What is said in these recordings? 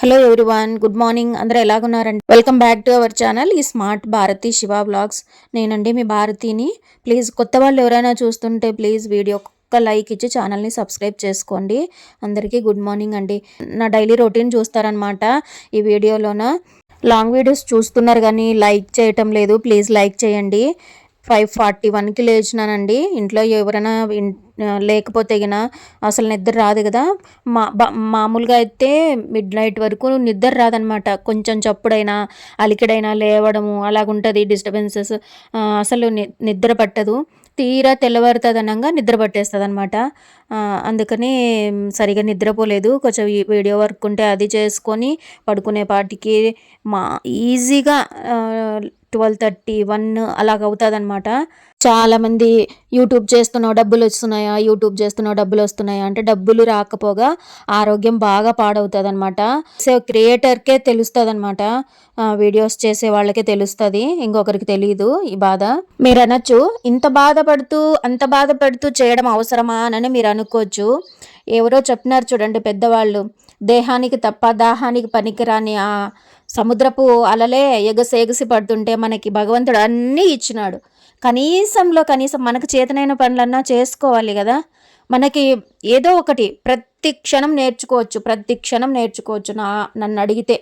Hello everyone good morning అందరూ ఎలాగున్నారండి? Welcome back to our channel ఈ smart Bharati Shiva blogs నేనండి మీ భారతిని ప్లీజ్ కొత్త వాళ్ళు ఎవరైనా చూస్తుంటే ప్లీజ్ వీడియో ఒక్క లైక్ ఇచ్చి ఛానల్ని సబ్స్క్రైబ్ చేసుకోండి. అందరికీ గుడ్ మార్నింగ్ అండి. నా డైలీ రొటీన్ చూస్తారనమాట ఈ వీడియోలోన లాంగ్ వీడియోస్ చూస్తున్నారు కానీ లైక్ చేయటం లేదు. ప్లీజ్ లైక్ చేయండి. ఫైవ్ ఫార్టీ వన్కి లేచినానండి. ఇంట్లో ఎవరైనా లేకపోతే గిన అసలు నిద్ర రాదు కదా. మా మామూలుగా అయితే మిడ్ నైట్ వరకు నిద్ర రాదనమాట కొంచెం చప్పుడైనా అలికిడైనా లేవడము అలాగుంటుంది డిస్టర్బెన్సెస్ అసలు ని- నిద్ర పట్టదు. తీరా తెల్లవారుతుందనంగా నిద్ర పట్టేస్తుంది అనమాట అందుకని సరిగా నిద్రపోలేదు. కొంచెం ఈ వీడియో వర్క్ ఉంటే అది చేసుకొని పడుకునే పాటికి మా ఈజీగా ట్వెల్వ్ థర్టీ వన్ అలాగ అవుతుంది అనమాట చాలామంది యూట్యూబ్ చేస్తున్నావు డబ్బులు వస్తున్నాయా యూట్యూబ్ చేస్తున్నావు డబ్బులు వస్తున్నాయా అంటే డబ్బులు రాకపోగా ఆరోగ్యం బాగా పాడవుతుంది అనమాట సో క్రియేటర్కే తెలుస్తుంది అనమాట వీడియోస్ చేసే వాళ్ళకే తెలుస్తుంది ఇంకొకరికి తెలియదు ఈ బాధ. మీరు అనొచ్చు ఇంత బాధపడుతూ అంత బాధపడుతూ చేయడం అవసరమా అని మీరు అనుకోవచ్చు ఎవరో చెప్తున్నారు చూడండి పెద్దవాళ్ళు దేహానికి తప్ప దాహానికి పనికిరాని ఆ సముద్రపు అలలే ఎగసి ఎగసి పడుతుంటే మనకి భగవంతుడు అన్నీ ఇచ్చినాడు. కనీసంలో కనీసం మనకు చేతనైన పనులన్నా చేసుకోవాలి కదా. మనకి ఏదో ఒకటి ప్రతి క్షణం నేర్చుకోవచ్చు ప్రతి క్షణం నేర్చుకోవచ్చు. నా నన్ను అడిగితే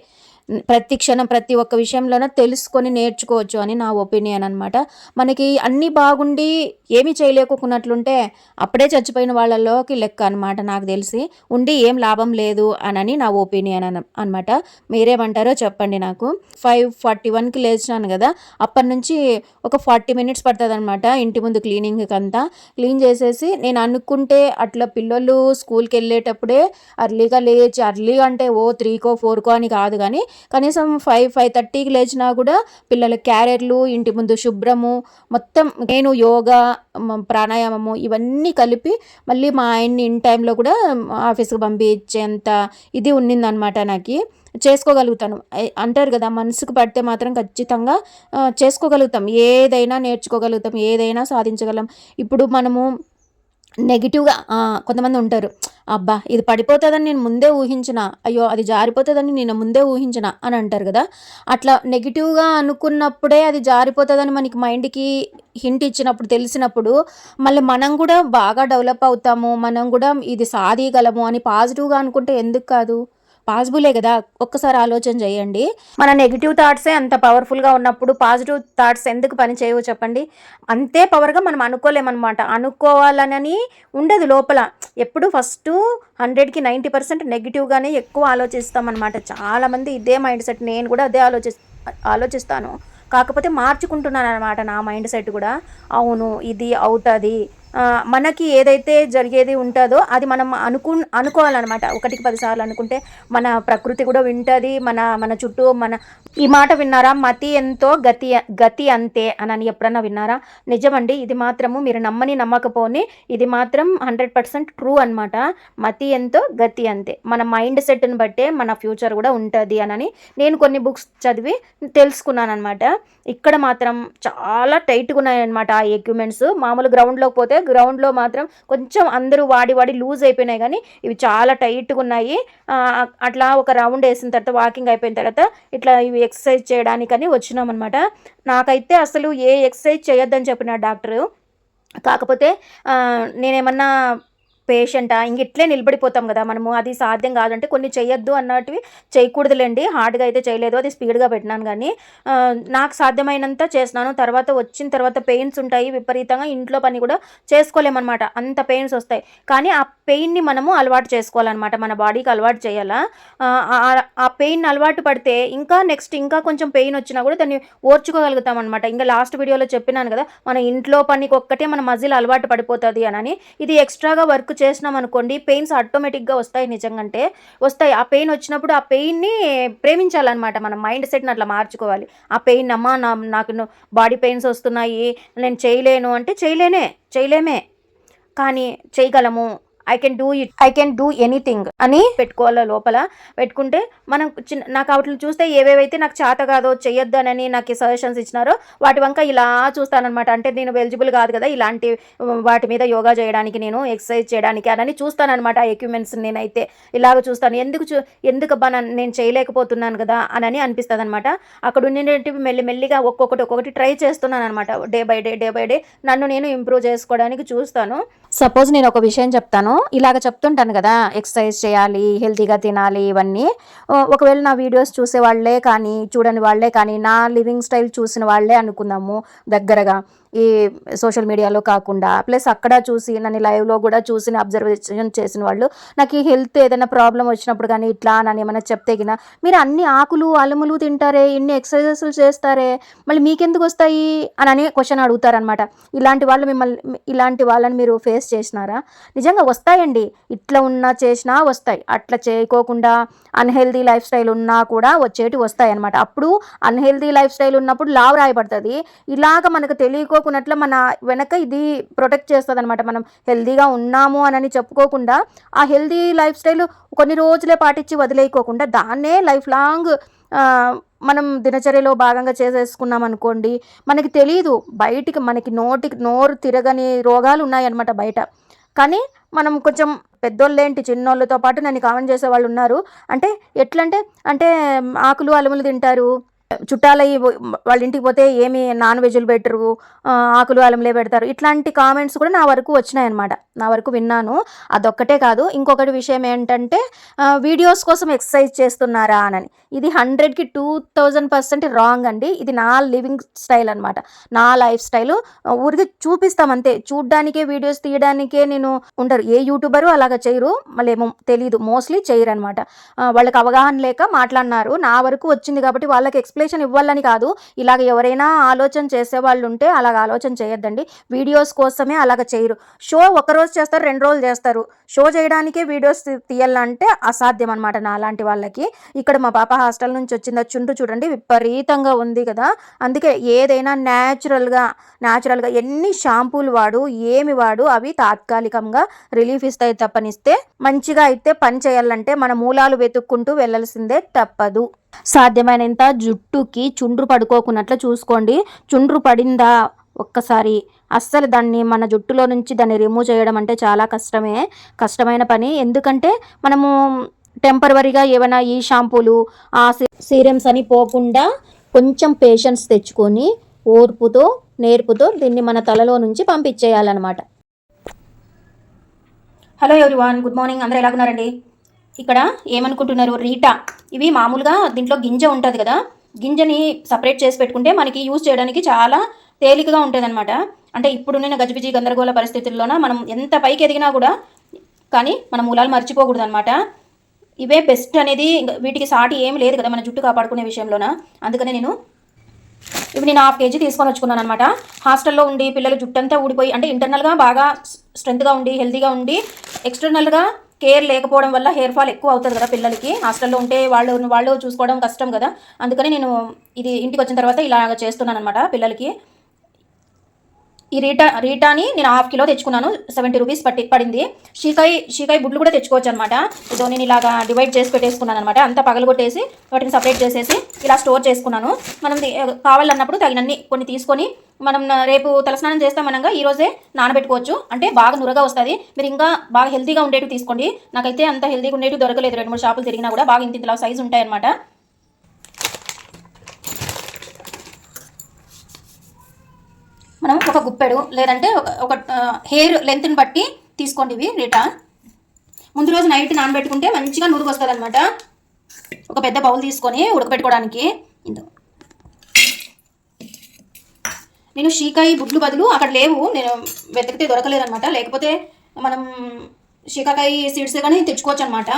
ప్రతి క్షణం ప్రతి ఒక్క విషయంలోనూ తెలుసుకొని నేర్చుకోవచ్చు అని నా ఒపీనియన్ అనమాట మనకి అన్నీ బాగుండి ఏమీ చేయలేకున్నట్లుంటే అప్పుడే చచ్చిపోయిన వాళ్ళలోకి లెక్క అనమాట నాకు తెలిసి. ఉండి ఏం లాభం లేదు అనని నా ఒపీనియన్ అన అనమాట మీరేమంటారో చెప్పండి నాకు. ఫైవ్ ఫార్టీ వన్కి లేచినాను కదా అప్పటి నుంచి ఒక ఫార్టీ మినిట్స్ పడుతుంది అనమాట ఇంటి ముందు క్లీనింగ్కి అంతా క్లీన్ చేసేసి నేను అనుకుంటే అట్లా పిల్లలు స్కూల్కి వెళ్ళేటప్పుడే అర్లీగా లేచి అర్లీ అంటే ఓ త్రీకో ఫోర్కో అని కాదు కానీ కనీసం ఫైవ్ ఫైవ్ థర్టీకి లేచినా కూడా పిల్లల క్యారెట్లు ఇంటి ముందు శుభ్రము మొత్తం నేను యోగా ప్రాణాయామము ఇవన్నీ కలిపి మళ్ళీ మా ఆయన్ని ఇన్ టైంలో కూడా ఆఫీస్కి పంపించేంత ఇది ఉన్నిందనమాట నాకు. చేసుకోగలుగుతాను. అంటారు కదా మనసుకు పడితే మాత్రం ఖచ్చితంగా చేసుకోగలుగుతాం. ఏదైనా నేర్చుకోగలుగుతాం ఏదైనా సాధించగలం. ఇప్పుడు మనము నెగిటివ్గా కొంతమంది ఉంటారు. అబ్బా ఇది పడిపోతుందని నేను ముందే ఊహించిన అయ్యో అది జారిపోతుందని నేను ముందే ఊహించిన అని అంటారు కదా. అట్లా నెగిటివ్గా అనుకున్నప్పుడే అది జారిపోతుందని మనకి మైండ్కి హింట్ ఇచ్చినప్పుడు తెలిసినప్పుడు మళ్ళీ మనం కూడా బాగా డెవలప్ అవుతాము మనం కూడా ఇది సాధీయగలము అని పాజిటివ్గా అనుకుంటే ఎందుకు కాదు? పాసిబులే కదా ఒక్కసారి ఆలోచన చేయండి. మన నెగిటివ్ థాట్సే అంత పవర్ఫుల్గా ఉన్నప్పుడు పాజిటివ్ థాట్స్ ఎందుకు పని చేయవు చెప్పండి? అంతే పవర్గా మనం అనుకోలేమన్నమాట. అనుకోవాలనని ఉండదు లోపల. ఎప్పుడు ఫస్ట్ హండ్రెడ్కి నైంటీ పర్సెంట్ నెగిటివ్గానే ఎక్కువ ఆలోచిస్తామన్నమాట. చాలామంది ఇదే మైండ్ సెట్ నేను కూడా అదే ఆలోచి ఆలోచిస్తాను. కాకపోతే మార్చుకుంటున్నాను అనమాట నా మైండ్ సెట్ కూడా. అవును ఇది అవుతుంది. మనకి ఏదైతే జరిగేది ఉంటుందో అది మనం అనుకు అనుకోవాలన్నమాట. ఒకటికి పదిసార్లు అనుకుంటే మన ప్రకృతి కూడా వింటుంది మన మన చుట్టూ మన ఈ మాట విన్నారా? మతి ఎంతో గతి గతి అంతే అని ఎప్పుడన్నా విన్నారా? నిజమండి ఇది మాత్రము మీరు నమ్మని నమ్మకపోని ఇది మాత్రం హండ్రెడ్ పర్సెంట్ ట్రూ అనమాట మతి ఎంతో గతి అంతే. మన మైండ్ సెట్ని బట్టే మన ఫ్యూచర్ కూడా ఉంటుంది అనని నేను కొన్ని బుక్స్ చదివి తెలుసుకున్నాను అనమాట ఇక్కడ మాత్రం చాలా టైట్గా ఉన్నాయన్నమాట ఆ ఎక్విప్మెంట్స్. మామూలు గ్రౌండ్లోకి పోతే గ్రౌండ్లో మాత్రం కొంచెం అందరూ వాడి వాడి లూజ్ అయిపోయినాయి కానీ ఇవి చాలా టైట్గా ఉన్నాయి. అట్లా ఒక రౌండ్ వేసిన తర్వాత వాకింగ్ అయిపోయిన తర్వాత ఇట్లా ఇవి ఎక్సర్సైజ్ చేయడానికని వచ్చినాం అనమాట నాకైతే అసలు ఏ ఎక్సర్సైజ్ చేయొద్దని చెప్పిన డాక్టరు. కాకపోతే నేనేమన్నా పేషెంటా? ఇంక ఇట్లే నిలబడిపోతాం కదా మనము. అది సాధ్యం కాదంటే కొన్ని చేయొద్దు అన్నటివి చేయకూడదులేండి. హార్డ్గా అయితే చేయలేదు. అది స్పీడ్గా పెట్టినాను కానీ నాకు సాధ్యమైనంత చేసినాను తర్వాత వచ్చిన తర్వాత పెయిన్స్ ఉంటాయి విపరీతంగా. ఇంట్లో పని కూడా చేసుకోలేమన్నమాట. అంత పెయిన్స్ వస్తాయి. కానీ ఆ పెయిన్ని మనము అలవాటు చేసుకోవాలన్నమాట. మన బాడీకి అలవాటు చేయాలా? ఆ, ఆ పెయిన్ అలవాటు పడితే ఇంకా నెక్స్ట్ ఇంకా కొంచెం పెయిన్ వచ్చినా కూడా దాన్ని ఓర్చుకోగలుగుతాం అనమాట ఇంకా లాస్ట్ వీడియోలో చెప్పినాను కదా మన ఇంట్లో పనికి ఒక్కటే మన మజిల్ అలవాటు పడిపోతుంది అని ఇది ఎక్స్ట్రాగా వర్క్ చేసినాం అనుకోండి పెయిన్స్ ఆటోమేటిక్గా వస్తాయి నిజంగంటే. వస్తాయి. ఆ పెయిన్ వచ్చినప్పుడు ఆ పెయిన్ని ప్రేమించాలన్నమాట. మన మైండ్ సెట్ని అట్లా మార్చుకోవాలి. ఆ పెయిన్ అమ్మా నా నాకు బాడీ పెయిన్స్ వస్తున్నాయి నేను చేయలేను అంటే చేయలేనే చేయలేమే. కానీ చేయగలము. I can do it I can do anything అని పెట్టుకోవాలి లోపల? పెట్టుకుంటే మనం చిన్న నాకు వాటిని చూస్తే ఏవేవైతే నాకు చేత కాదో చెయ్యొద్దనని నాకు సజెషన్స్ ఇచ్చినారో వాటి వంక ఇలా చూస్తానమాట అంటే నేను ఎలిజిబుల్ కాదు కదా ఇలాంటి వాటి మీద యోగా చేయడానికి నేను ఎక్సర్సైజ్ చేయడానికి అని చూస్తానమాట ఆ ఎక్విప్మెంట్స్ నేనైతే. ఇలాగ చూస్తాను. ఎందుకు చూ ఎందుకు అబ్బా నేను చేయలేకపోతున్నాను కదా అని అనిపిస్తుంది అనమాట అక్కడ ఉండేటివి మెల్లి మెల్లిగా ఒక్కొక్కటి ఒక్కొక్కటి ట్రై చేస్తున్నాను అనమాట day by day day by day నన్ను నేను ఇంప్రూవ్ చేసుకోవడానికి చూస్తాను. సపోజ్ నేను ఒక విషయం చెప్తాను. ఇలాగ చెప్తుంటాను కదా ఎక్సర్సైజ్ చేయాలి హెల్తీగా తినాలి ఇవన్నీ. ఒకవేళ నా వీడియోస్ చూసే వాళ్ళే కానీ చూడని వాళ్ళే కానీ నా లివింగ్ స్టైల్ చూసిన వాళ్ళే అనుకుందాము దగ్గరగా. ఈ సోషల్ మీడియాలో కాకుండా ప్లస్ అక్కడ చూసి నన్ను లైవ్లో కూడా చూసి అబ్జర్వేషన్ చేసిన వాళ్ళు నాకు ఈ హెల్త్ ఏదైనా ప్రాబ్లం వచ్చినప్పుడు కానీ ఇట్లా నన్ను ఏమైనా చెప్తే గిన మీరు అన్ని ఆకులు అలములు తింటారే? ఇన్ని ఎక్సర్సైజెస్లు చేస్తారే? మళ్ళీ మీకెందుకు వస్తాయి? అని అనే క్వశ్చన్ అడుగుతారనమాట ఇలాంటి వాళ్ళు మిమ్మల్ని ఇలాంటి వాళ్ళని మీరు ఫేస్ చేసినారా? నిజంగా వస్తాయండి. ఇట్లా ఉన్నా చేసినా వస్తాయి. అట్లా చేయకోకుండా అన్హెల్దీ లైఫ్ స్టైల్ ఉన్నా కూడా వచ్చేటి వస్తాయి అనమాట అప్పుడు అన్హెల్దీ లైఫ్ స్టైల్ ఉన్నప్పుడు లావు రాయబడుతుంది. ఇలాగ మనకు చెప్పుకోకున్నట్లు మన వెనక ఇది ప్రొటెక్ట్ చేస్తుంది అనమాట మనం హెల్దీగా ఉన్నాము అని చెప్పుకోకుండా ఆ హెల్దీ లైఫ్ స్టైల్ కొన్ని రోజులే పాటించి వదిలేయకోకుండా దాన్నే లైఫ్ లాంగ్ మనం దినచర్యలో భాగంగా చేసేసుకున్నాం అనుకోండి మనకి తెలియదు బయటికి మనకి నోటికి నోరు తిరగని రోగాలు ఉన్నాయన్నమాట బయట. కానీ మనం కొంచెం పెద్దోళ్ళేంటి చిన్నోళ్ళతో పాటు నన్ను కామెంట్ చేసే వాళ్ళు ఉన్నారు. అంటే ఎట్లంటే అంటే ఆకులు అలములు తింటారు చుట్టాలయ్యి వాళ్ళ ఇంటికి పోతే ఏమి నాన్ వెజ్లు పెట్టరు ఆకులు అలంలే పెడతారు. ఇట్లాంటి కామెంట్స్ కూడా నా వరకు వచ్చినాయన్నమాట. నా వరకు విన్నాను. అదొక్కటే కాదు. ఇంకొకటి విషయం ఏంటంటే వీడియోస్ కోసం ఎక్సర్సైజ్ చేస్తున్నారా అని ఇది హండ్రెడ్కి టూ థౌజండ్ పర్సెంట్ రాంగ్ అండి. ఇది నా లివింగ్ స్టైల్ అనమాట నా లైఫ్ స్టైల్ ఊరికి చూపిస్తాం అంతే. చూడ్డానికే వీడియోస్ తీయడానికే నేను ఉండరు. ఏ యూట్యూబరు అలాగ చేయరు. మళ్ళీ ఏమో తెలియదు మోస్ట్లీ చేయరు అనమాట వాళ్ళకి అవగాహన లేక మాట్లాడినారు. నా వరకు వచ్చింది కాబట్టి వాళ్ళకి ఎక్స్ప్లెనేషన్ ఇవ్వాలని కాదు. ఇలాగ ఎవరైనా ఆలోచన చేసే వాళ్ళు ఉంటే అలాగ ఆలోచన చేయొద్దండి. వీడియోస్ కోసమే అలాగ చేయరు. షో ఒక రోజు చేస్తారు రెండు రోజులు చేస్తారు. షో చేయడానికే వీడియోస్ తీయాలంటే అసాధ్యం అనమాట నా లాంటి వాళ్ళకి. ఇక్కడ మా పాప హాస్టల్ నుంచి వచ్చింది. చుండ్రు చూడండి విపరీతంగా ఉంది కదా. అందుకే ఏదైనా న్యాచురల్గా న్యాచురల్గా ఎన్ని షాంపూలు వాడు ఏమి వాడు అవి తాత్కాలికంగా రిలీఫ్ ఇస్తాయి తప్పనిస్తే మంచిగా అయితే పని చేయాలంటే మన మూలాలు వెతుక్కుంటూ వెళ్ళాల్సిందే తప్పదు. సాధ్యమైనంత జుట్టుకి చుండ్రు పడుకోకున్నట్లు చూసుకోండి. చుండ్రు పడిందా? ఒక్కసారి. అస్సలు దాన్ని మన జుట్టులో నుంచి దాన్ని రిమూవ్ చేయడం అంటే చాలా కష్టమే. కష్టమైన పని. ఎందుకంటే మనము టెంపరవరీగా ఏమైనా ఈ షాంపూలు ఆ సీరమ్స్ అని పోకుండా కొంచెం పేషెన్స్ తెచ్చుకొని ఓర్పుతో నేర్పుతో దీన్ని మన తలలో నుంచి పంపించేయాలన్నమాట. హలో ఎవ్రీవాన్ గుడ్ మార్నింగ్ అందరూ ఎలాగున్నారండి ఇక్కడ ఏమనుకుంటున్నారు? రీటా. ఇవి మామూలుగా దీంట్లో గింజ ఉంటుంది కదా? గింజని సపరేట్ చేసి పెట్టుకుంటే మనకి యూజ్ చేయడానికి చాలా తేలికగా ఉంటుంది అంటే ఇప్పుడున్న గజిబిజి గందరగోళ పరిస్థితుల్లోన మనం ఎంత పైకి ఎదిగినా కూడా కానీ మన మూలాలు మర్చిపోకూడదు అనమాట ఇవే బెస్ట్ అనేది వీటికి సాటి ఏం లేదు కదా మన జుట్టు కాపాడుకునే విషయంలోన? అందుకనే నేను ఇవి నేను హాఫ్ కేజీ తీసుకొని వచ్చుకున్నాను అనమాట హాస్టల్లో ఉండి పిల్లలు జుట్టంతా ఊడిపోయి అంటే ఇంటర్నల్గా బాగా స్ట్రెంత్గా ఉండి హెల్తీగా ఉండి ఎక్స్టర్నల్గా కేర్ లేకపోవడం వల్ల హెయిర్ ఫాల్ ఎక్కువ అవుతుంది కదా పిల్లలకి. హాస్టల్లో ఉంటే వాళ్ళు వాళ్ళు చూసుకోవడం కష్టం కదా. అందుకని నేను ఇది ఇంటికి వచ్చిన తర్వాత ఇలాగ చేస్తున్నాను అనమాట పిల్లలకి. ఈ రీటా రీటాని నేను హాఫ్ కిలో తెచ్చుకున్నాను సెవెంటీ రూపీస్ పట్టి పడింది. షీకాయ్ షీకాయ్ బుడ్లు కూడా తెచ్చుకోవచ్చు అనమాట ఇదో నేను ఇలాగా డివైడ్ చేసి పెట్టేసుకున్నాను అనమాట అంతా పగలగొట్టేసి వాటిని సపరేట్ చేసేసి ఇలా స్టోర్ చేసుకున్నాను. మనం కావాలన్నప్పుడు తగినన్ని కొన్ని తీసుకొని మనం రేపు తలస్నానం చేస్తామనగా ఈరోజే నానబెట్టుకోవచ్చు. అంటే బాగా నురగా వస్తుంది. మీరు ఇంకా బాగా హెల్తీగా ఉండేవి తీసుకోండి. నాకైతే అంత హెల్తీగా ఉండేవి దొరకలేదు. రెండు మూడు షాపులు తిరిగినా కూడా బాగా ఇంత ఇంతలా సైజు ఉంటాయన్నమాట. మనం ఒక గుప్పెడు లేదంటే ఒక హెయిర్ లెంత్ని బట్టి తీసుకోండి ఇవి రేటా. ముందు రోజు నైట్ నానబెట్టుకుంటే మంచిగా నురుగు వస్తుంది అనమాట ఒక పెద్ద బౌల్ తీసుకొని ఉడకబెట్టుకోవడానికి. ఇందు. నేను షీకాయి బుడ్లు బదులు అక్కడ లేవు. నేను వెతికితే దొరకలేదనమాట లేకపోతే మనం షీకాకాయ సీడ్స్ కానీ తెచ్చుకోవచ్చు అనమాట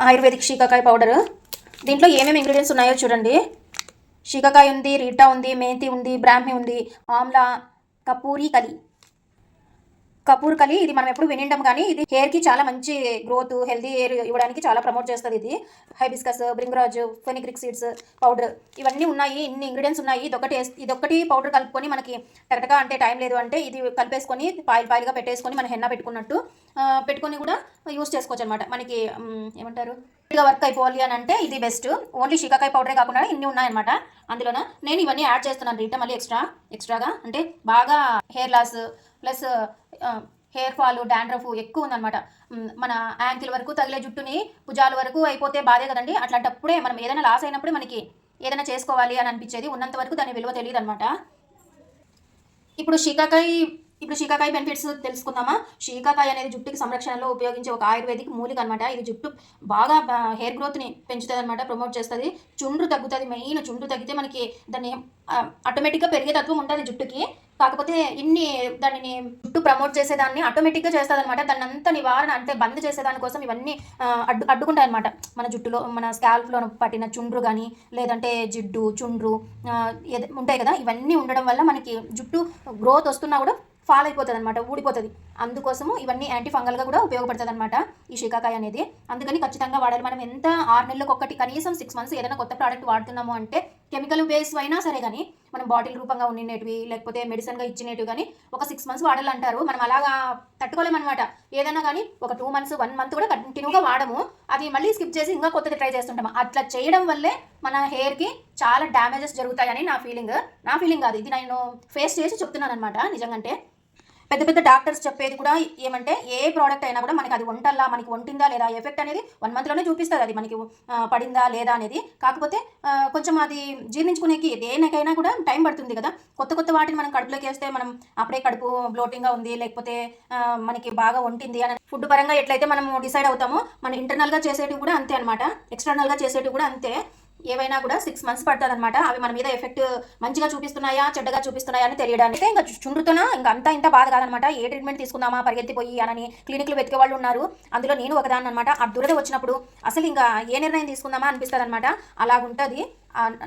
ఆయుర్వేదిక్ షీకాకాయ పౌడర్. దీంట్లో ఏమేమి ఇంగ్రీడియంట్స్ ఉన్నాయో చూడండి. షికాకాయ ఉంది రీటా ఉంది మేతి ఉంది బ్రాహ్మి ఉంది ఆమ్లా కపూరి కలి. కపూర్ కలి ఇది మనం ఎప్పుడు వినిండం కానీ ఇది హెయిర్కి చాలా మంచి గ్రోత్ హెల్దీ హెయిర్ ఇవ్వడానికి చాలా ప్రమోట్ చేస్తుంది ఇది. Hibiscus bhringraj fenugreek seeds powder ఇవన్నీ ఉన్నాయి ఇన్ని ఇంగ్రీడియంట్స్ ఉన్నాయి. ఇదొకటి ఇదొకటి పౌడర్ కలుపుకొని మనకి కరెక్ట్గా అంటే టైం లేదు అంటే ఇది కలిపేసుకొని పాయిల్ పాయిల్గా పెట్టేసుకొని మన హెన్న పెట్టుకున్నట్టు పెట్టుకొని కూడా యూస్ చేసుకోవచ్చు అనమాట మనకి ఏమంటారు? గా వర్క్ అయిపోవాలి అని అంటే ఇది బెస్ట్ ఓన్లీ షికాకాయ పౌడరే కాకుండా ఇన్ని ఉన్నాయన్నమాట. అందులోన నేను ఇవన్నీ యాడ్ చేస్తున్నాను రీట మళ్ళీ ఎక్స్ట్రా ఎక్స్ట్రాగా అంటే బాగా hair loss plus hair fall dandruff ఎక్కువ ఉందన్నమాట. మన యాంకిల్ వరకు తగిలే జుట్టుని భుజాల వరకు అయిపోతే బాధే కదండి. అట్లాంటప్పుడే మనం ఏదైనా లాస్ అయినప్పుడు మనకి ఏదైనా చేసుకోవాలి అని అనిపించేది ఉన్నంత వరకు దాని విలువ తెలియదు అనమాట ఇప్పుడు షికాకాయ ఇప్పుడు షీకాకాయ బెనిఫిట్స్ తెలుసుకుందామా? షీకాకాయ అనేది జుట్టుకి సంరక్షణలో ఉపయోగించే ఒక ఆయుర్వేదిక్ మూలిక అనమాట ఇది జుట్టు బాగా హెయిర్ గ్రోత్ని పెంచుతుంది అనమాట ప్రమోట్ చేస్తుంది. చుండ్రు తగ్గుతుంది మెయిన్ చుండ్రు తగ్గితే మనకి దాన్ని ఆటోమేటిక్గా పెరిగే తత్వం ఉంటుంది జుట్టుకి. కాకపోతే ఇన్ని దానిని జుట్టు ప్రమోట్ చేసేదాన్ని ఆటోమేటిక్గా చేస్తుంది అనమాట దాన్ని అంతా నివారణ అంటే బంద్ చేసేదాని కోసం ఇవన్నీ అడ్డు అడ్డుకుంటాయి అనమాట మన జుట్టులో మన స్కాల్ప్లో పట్టిన చుండ్రు కానీ లేదంటే జిడ్డు చుండ్రు ఉంటాయి కదా? ఇవన్నీ ఉండడం వల్ల మనకి జుట్టు గ్రోత్ వస్తున్నా కూడా ఫాల్ అయిపోతుంది అనమాట ఊడిపోతుంది. అందుకోసము ఇవన్నీ యాంటీ ఫంగల్గా కూడా ఉపయోగపడుతుంది అనమాట ఈ శీకాకాయ అనేది. అందుకని ఖచ్చితంగా వాడాలి. మనం ఎంత ఆరు నెలలకు ఒకటి కనీసం సిక్స్ మంత్స్ ఏదైనా కొత్త ప్రోడక్ట్ వాడుతున్నాము అంటే కెమికల్ బేస్ అయినా సరే కానీ మనం బాటిల్ రూపంగా ఉండినటివి లేకపోతే మెడిసిన్గా ఇచ్చినవి కానీ ఒక సిక్స్ మంత్స్ వాడాలంటారు. మనం అలాగా తట్టుకోలేమన్నమాట. ఏదైనా కానీ ఒక టూ మంత్స్ వన్ మంత్ కూడా కంటిన్యూగా వాడము. అది మళ్ళీ స్కిప్ చేసి ఇంకా కొత్తది ట్రై చేస్తుంటాం అట్లా చేయడం వల్లే మన హెయిర్కి చాలా డ్యామేజెస్ జరుగుతాయని నా ఫీలింగ్ నా ఫీలింగ్ కాదు. ఇది నేను ఫేస్ చేసి చెప్తున్నాను అనమాట నిజంగంటే పెద్ద పెద్ద డాక్టర్స్ చెప్పేది కూడా ఏమంటే ఏ ప్రోడక్ట్ అయినా కూడా మనకి అది వంటల్లా మనకి వంటిందా లేదా ఎఫెక్ట్ అనేది వన్ మంత్లోనే చూపిస్తుంది. అది మనకి పడిందా లేదా అనేది. కాకపోతే కొంచెం అది జీర్ణించుకునేకి దేనికైనా కూడా టైం పడుతుంది కదా. కొత్త కొత్త వాటిని మనం కడుపులోకి వేస్తే మనం అప్పుడే కడుపు బ్లోటింగ్గా ఉంది లేకపోతే మనకి బాగా వంటింది అని ఫుడ్ పరంగా ఎట్లయితే మనం డిసైడ్ అవుతామో మన ఇంటర్నల్గా చేసేటివి కూడా అంతే అనమాట ఎక్స్టర్నల్గా చేసేటివి కూడా అంతే. ఏవైనా కూడా సిక్స్ మంత్స్ పడుతుంది అనమాట అవి మన మీద ఎఫెక్ట్ మంచిగా చూపిస్తున్నాయా చెడ్డగా చూపిస్తున్నాయా అని తెలియడానికి ఇంకా చుండ్రుతోన ఇంకా అంతా ఇంత బాధ కాదనమాట ఏ ట్రీట్మెంట్ తీసుకుందామా పరిగెత్తిపోయి అని క్లినిక్లు వెతికే వాళ్ళు ఉన్నారు. అందులో నేను ఒకదాన్ని అనమాట ఆ దురద వచ్చినప్పుడు అసలు ఇంకా ఏ నిర్ణయం తీసుకుందామా అనిపిస్తుంది అనమాట అలాగుంటుంది.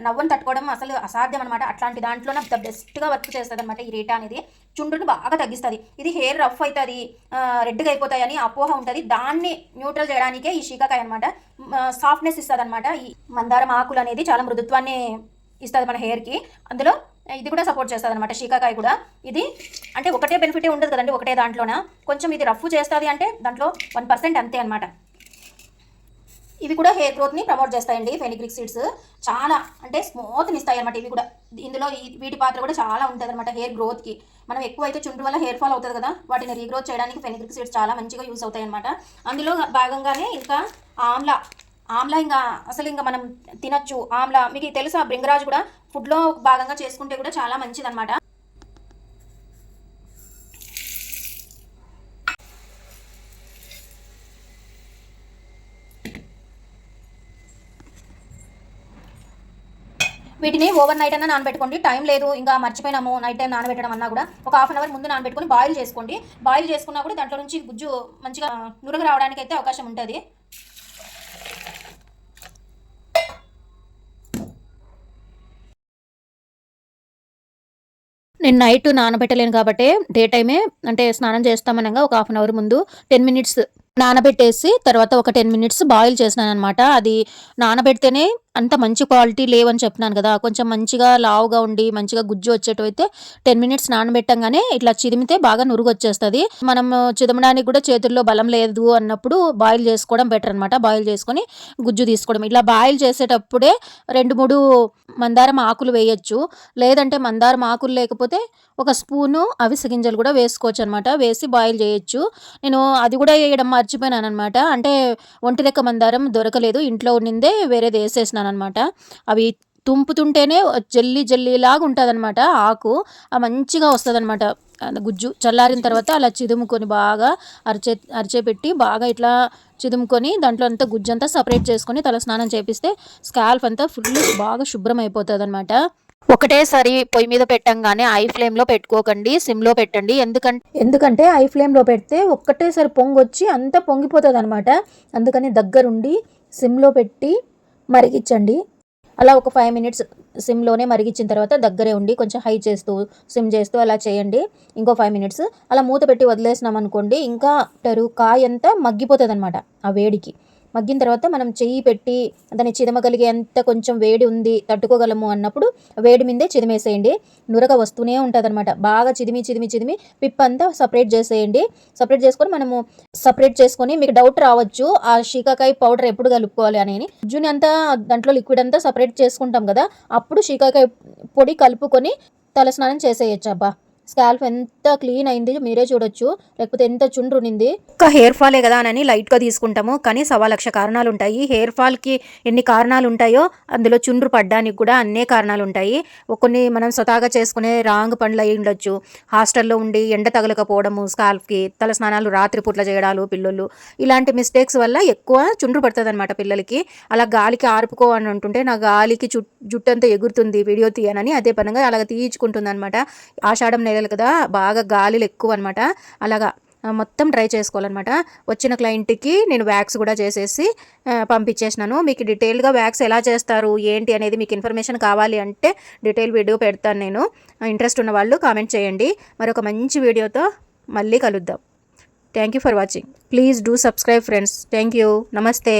నవ్వును తట్టుకోవడం అసలు అసాధ్యం అనమాట అట్లాంటి దాంట్లోనే ద బెస్ట్గా వర్క్ చేస్తుంది అనమాట ఈ రేటా అనేది. చుండ్రుని బాగా తగ్గిస్తుంది. ఇది హెయిర్ రఫ్ అవుతుంది రెడ్గా అయిపోతాయని అపోహ ఉంటుంది. దాన్ని న్యూట్రల్ చేయడానికే ఈ షీకాకాయ అనమాట సాఫ్ట్నెస్ ఇస్తుంది అనమాట ఈ మందారం ఆకులు అనేది చాలా మృదుత్వాన్ని ఇస్తుంది మన హెయిర్కి. అందులో ఇది కూడా సపోర్ట్ చేస్తుంది అనమాట షీకాకాయ కూడా. ఇది అంటే ఒకటే బెనిఫిటే ఉండదు కదండి ఒకటే దాంట్లోన? కొంచెం ఇది రఫ్ చేస్తుంది అంటే దాంట్లో వన్ పర్సెంట్ అంతే అనమాట ఇవి కూడా హెయిర్ గ్రోత్ని ప్రమోట్ చేస్తాయండి ఫెనిగ్రిక్ సీడ్స్ చాలా అంటే స్మూత్ని ఇస్తాయి అనమాట ఇవి కూడా ఇందులో వీటి పాత్ర కూడా చాలా ఉంటుంది అనమాట హెయిర్ గ్రోత్కి మనం ఎక్కువ అయితే చుండ్రు వల్ల హెయిర్ ఫాల్ అవుతుంది కదా వాటిని రీగ్రోత్ చేయడానికి ఫెనిగ్రిక్ సీడ్స్ చాలా మంచిగా యూస్ అవుతాయి అనమాట అందులో భాగంగానే ఇంకా ఆమ్లా ఆమ్లా ఇంకా అసలు ఇంకా మనం తినచ్చు. ఆమ్లా మీకు తెలుసా బ్రింగరాజ్ కూడా ఫుడ్లో భాగంగా చేసుకుంటే కూడా చాలా మంచిదన్నమాట. వీటిని ఓవర్ నైట్ అయినా నానబెట్టుకోండి. టైం లేదు ఇంకా మర్చిపోయినాము నైట్ టైం నానబెట్టడం అన్నా కూడా. ఒక హాఫ్ అన్ అవర్ ముందు నానబెట్టుకొని బాయిల్ చేసుకోండి. బాయిల్ చేసుకున్నా కూడా దాంట్లో నుంచి గుజ్జు మంచిగా నురుగు రావడానికి అయితే అవకాశం ఉంటుంది. నేను నైట్ నానబెట్టలేను కాబట్టి డే టైమే అంటే స్నానం చేస్తామనగా ఒక హాఫ్ అన్ అవర్ ముందు టెన్ మినిట్స్ నానబెట్టేసి తర్వాత ఒక టెన్ మినిట్స్ బాయిల్ చేసినాను అనమాట అది నానబెడితేనే అంత మంచి క్వాలిటీ లేవని చెప్పినాను కదా కొంచెం మంచిగా లావుగా ఉండి మంచిగా గుజ్జు వచ్చేటైతే టెన్ మినిట్స్ నానబెట్టంగానే ఇట్లా చిదిమితే బాగా నురుగు వచ్చేస్తుంది మనం చిదమడానికి కూడా చేతుల్లో బలం లేదు అన్నప్పుడు బాయిల్ చేసుకోవడం బెటర్ అనమాట బాయిల్ చేసుకొని గుజ్జు తీసుకోవడం. ఇట్లా బాయిల్ చేసేటప్పుడే రెండు మూడు మందారం ఆకులు వేయచ్చు. లేదంటే మందారం ఆకులు లేకపోతే ఒక స్పూను అవిసె గింజలు కూడా వేసుకోవచ్చు అనమాట వేసి బాయిల్ చేయొచ్చు. నేను అది కూడా వేయడం మర్చిపోయినాను అనమాట అంటే ఒంటి రెక్క మందారం దొరకలేదు. ఇంట్లో ఉండిందే వేరేది వేసేసినాను అనమాట అవి తుంపుతుంటేనే జల్లి జల్లిలాగా ఉంటుంది అనమాట ఆకు ఆ మంచిగా వస్తుంది అనమాట గుజ్జు చల్లారిన తర్వాత అలా చిదుముకొని బాగా అరిచే అరిచేపెట్టి బాగా ఇట్లా చిదుముకొని దాంట్లో అంతా గుజ్జు అంతా సపరేట్ చేసుకొని తల స్నానం చేపిస్తే స్కాల్ఫ్ అంతా ఫుల్ బాగా శుభ్రం అయిపోతుంది అనమాట ఒకటేసారి పొయ్యి మీద పెట్టంగానే ఐ ఫ్లేమ్లో పెట్టుకోకండి సిమ్లో పెట్టండి. ఎందుకంటే ఎందుకంటే ఐ ఫ్లేమ్లో పెడితే ఒక్కటేసారి పొంగొచ్చి అంతా పొంగిపోతుంది అనమాట అందుకని దగ్గరుండి సిమ్లో పెట్టి మరిగించండి అలా ఒక ఫైవ్ మినిట్స్ సిమ్లోనే మరిగించిన తర్వాత దగ్గరే ఉండి కొంచెం హై చేస్తూ సిమ్ చేస్తూ అలా చేయండి. ఇంకో ఫైవ్ మినిట్స్ అలా మూత పెట్టి వదిలేసినాం అనుకోండి ఇంకా పెరుగు కాయ అంతా మగ్గిపోతుంది అనమాట ఆ వేడికి. మగ్గిన తర్వాత మనం చెయ్యి పెట్టి దాన్ని చిదమగలిగే అంత కొంచెం వేడి ఉంది తట్టుకోగలము అన్నప్పుడు వేడి మీదే చిదిమేసేయండి. నురగ వస్తూనే ఉంటుంది అనమాట బాగా చిదిమి చిదిమి చిదిమి పిప్ అంతా సపరేట్ చేసేయండి. సపరేట్ చేసుకొని మనము సపరేట్ చేసుకొని మీకు డౌట్ రావచ్చు ఆ షీకాకాయ పౌడర్ ఎప్పుడు కలుపుకోవాలి అని జుని అంతా దాంట్లో లిక్విడ్ అంతా సపరేట్ చేసుకుంటాం కదా అప్పుడు షీకాకాయ పొడి కలుపుకొని తలస్నానం చేసేయచ్చు అబ్బా స్కాల్ఫ్ ఎంత క్లీన్ అయింది మీరే చూడొచ్చు. లేకపోతే ఎంత చుండ్రు ఉన్నింది. ఒక హెయిర్ ఫాలే కదా అని లైట్గా తీసుకుంటాము. కానీ సవా లక్ష కారణాలు ఉంటాయి హెయిర్ ఫాల్కి ఎన్ని కారణాలు ఉంటాయో అందులో చుండ్రు పడ్డానికి కూడా అన్నే కారణాలు ఉంటాయి కొన్ని మనం స్వతహాగా చేసుకునే రాంగ్ పనులు అయి ఉండొచ్చు. హాస్టల్లో ఉండి ఎండ తగలకపోవడము స్కాల్ఫ్కి తల స్నానాలు రాత్రిపూట్ల చేయడాలు పిల్లలు ఇలాంటి మిస్టేక్స్ వల్ల ఎక్కువ చుండ్రు పడుతుంది అనమాట పిల్లలకి. అలా గాలికి ఆర్పుకో అని అంటుంటే నా గాలికి జుట్టంతా ఎగురుతుంది వీడియో తీయనని అదే పనిగా అలా తీయించుకుంటుంది అనమాట ఆషాఢం చేయాలి కదా బాగా గాలిలు ఎక్కువ అనమాట అలాగా మొత్తం ట్రై చేసుకోవాలన్నమాట. వచ్చిన క్లయింట్కి నేను వ్యాక్స్ కూడా చేసేసి పంపించేసినాను. మీకు డీటెయిల్గా వ్యాక్స్ ఎలా చేస్తారు ఏంటి అనేది మీకు ఇన్ఫర్మేషన్ కావాలి అంటే డీటెయిల్ వీడియో పెడతాను నేను. ఇంట్రెస్ట్ ఉన్న వాళ్ళు కామెంట్ చేయండి. మరొక మంచి వీడియోతో మళ్ళీ కలుద్దాం. Thank you for watching. Please do subscribe friends. Thank you. నమస్తే.